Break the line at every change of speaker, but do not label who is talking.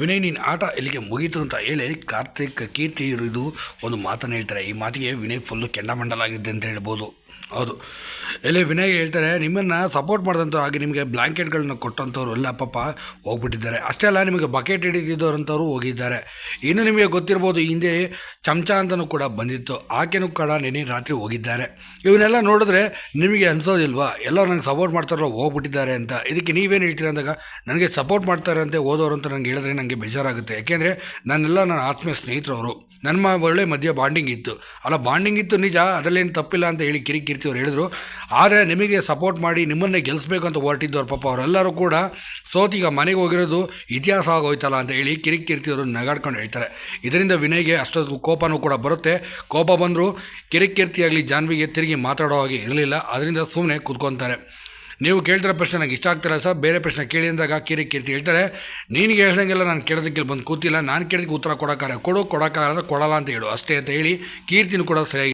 ವಿನಯ್ ನಿನ್ನ ಆಟ ಇಲ್ಲಿಗೆ ಮುಗೀತು ಅಂತ ಹೇಳಿ ಕಾರ್ತಿಕ್ ಕೀರ್ತಿ ಇದು ಒಂದು ಮಾತನ್ನು ಹೇಳ್ತಾರೆ. ಈ ಮಾತಿಗೆ ವಿನಯ್ ಫುಲ್ಲು ಕೆಂಡಮಂಡಲಾಗಿದ್ದೆ ಅಂತ ಹೇಳ್ಬೋದು. ಹೌದು. ಎಲ್ಲಿ ವಿನಯ್ ಹೇಳ್ತಾರೆ, ನಿಮ್ಮನ್ನು ಸಪೋರ್ಟ್ ಮಾಡಿದಂಥ ಹಾಗೆ ನಿಮಗೆ ಬ್ಲ್ಯಾಂಕೆಟ್ಗಳನ್ನ ಕೊಟ್ಟಂಥವ್ರು ಎಲ್ಲ ಪಾಪ ಹೋಗ್ಬಿಟ್ಟಿದ್ದಾರೆ. ಅಷ್ಟೇ ಅಲ್ಲ, ನಿಮಗೆ ಬಕೆಟ್ ಹಿಡಿದಿದ್ದವರಂಥವ್ರು ಹೋಗಿದ್ದಾರೆ. ಇನ್ನು ನಿಮಗೆ ಗೊತ್ತಿರ್ಬೋದು ಹಿಂದೆ ಚಮಚ ಅಂತಲೂ ಕೂಡ ಬಂದಿತ್ತು. ಆಕೆನೂ ಕೂಡ ನೆನೆ ರಾತ್ರಿ ಹೋಗಿದ್ದಾರೆ. ಇವನ್ನೆಲ್ಲ ನೋಡಿದ್ರೆ ನಿಮಗೆ ಅನ್ಸೋದಿಲ್ವಾ? ಎಲ್ಲ ನನಗೆ ಸಪೋರ್ಟ್ ಮಾಡ್ತಾರೋ ಹೋಗ್ಬಿಟ್ಟಿದ್ದಾರೆ ಅಂತ. ಇದಕ್ಕೆ ನೀವೇನು ಹೇಳ್ತೀರ ಅಂದಾಗ, ನನಗೆ ಸಪೋರ್ಟ್ ಮಾಡ್ತಾರೆ ಅಂತ ಓದೋರು ಅಂತ ನನಗೆ ಹೇಳಿದ್ರೆ ನನಗೆ ಬೇಜಾರಾಗುತ್ತೆ. ಯಾಕೆಂದರೆ ನನ್ನೆಲ್ಲ ನನ್ನ ಆತ್ಮೀಯ ಸ್ನೇಹಿತರು ಅವರು ನನ್ನ ಒಳ್ಳೆ ಮಧ್ಯೆ ಬಾಂಡಿಂಗ್ ಇತ್ತು. ಅಲ್ಲ ಬಾಂಡಿಂಗ್ ಇತ್ತು ನಿಜ, ಅದರಲ್ಲೇನು ತಪ್ಪಿಲ್ಲ ಅಂತ ಹೇಳಿ ಕಿರಿಕಿರ್ತಿ ಅವ್ರು ಹೇಳಿದ್ರು. ಆದರೆ ನಿಮಗೆ ಸಪೋರ್ಟ್ ಮಾಡಿ ನಿಮ್ಮನ್ನೇ ಗೆಲ್ಲಿಸ್ಬೇಕು ಅಂತ ಹೊರಟಿದ್ದವ್ರು ಪಾಪ ಅವರೆಲ್ಲರೂ ಕೂಡ ಸೋತೀಗ ಮನೆಗೆ ಹೋಗಿರೋದು ಇತಿಹಾಸ ಆಗೋಯ್ತಲ್ಲ ಅಂತ ಹೇಳಿ ಕಿರಿಕಿರ್ತಿ ಅವರು ನಗಾಡ್ಕೊಂಡು ಹೇಳ್ತಾರೆ. ಇದರಿಂದ ವಿನಯ್ಗೆ ಅಷ್ಟೊಂದು ಕೋಪನೂ ಕೂಡ ಬರುತ್ತೆ. ಕೋಪ ಬಂದರೂ ಕಿರಿಕಿರ್ತಿಯಾಗಲಿ ಜಾನ್ವಿಗೆ ತಿರುಗಿ ಮಾತಾಡೋ ಹಾಗೆ ಇರಲಿಲ್ಲ. ಅದರಿಂದ ಸುಮ್ಮನೆ ಕೂತ್ಕೊತಾರೆ. ನೀವು ಕೇಳ್ತಿರೋ ಪ್ರಶ್ನೆ ನನಗೆ ಇಷ್ಟ ಆಗ್ತಿಲ್ಲ ಸರ್. ಬೇರೆ ಪ್ರಶ್ನೆ ಕೇಳಿ ಅಂದಾಗ ಕಿರಿ ಕೀರ್ತಿ ಹೇಳ್ತಾರೆ. ನೀನು ಹೇಳ್ದಂಗೆಲ್ಲ ನಾನು ಕೇಳೋದಕ್ಕೆ ಬಂದು ಕೂತಿಲ್ಲ. ನಾನು ಕೇಳಿದಕ್ಕೆ ಉತ್ತರ ಕೊಡೋಕ್ಕಾರ ಕೊಡು, ಕೊಡೋಕ್ಕಾಗಲ್ಲ ಕೊಡಲ್ಲ ಅಂತ ಹೇಳು. ಅಷ್ಟೇ ಅಂತ ಹೇಳಿ ಕೀರ್ತಿನೂ ಕೂಡ ಸರಿಯಾಗಿ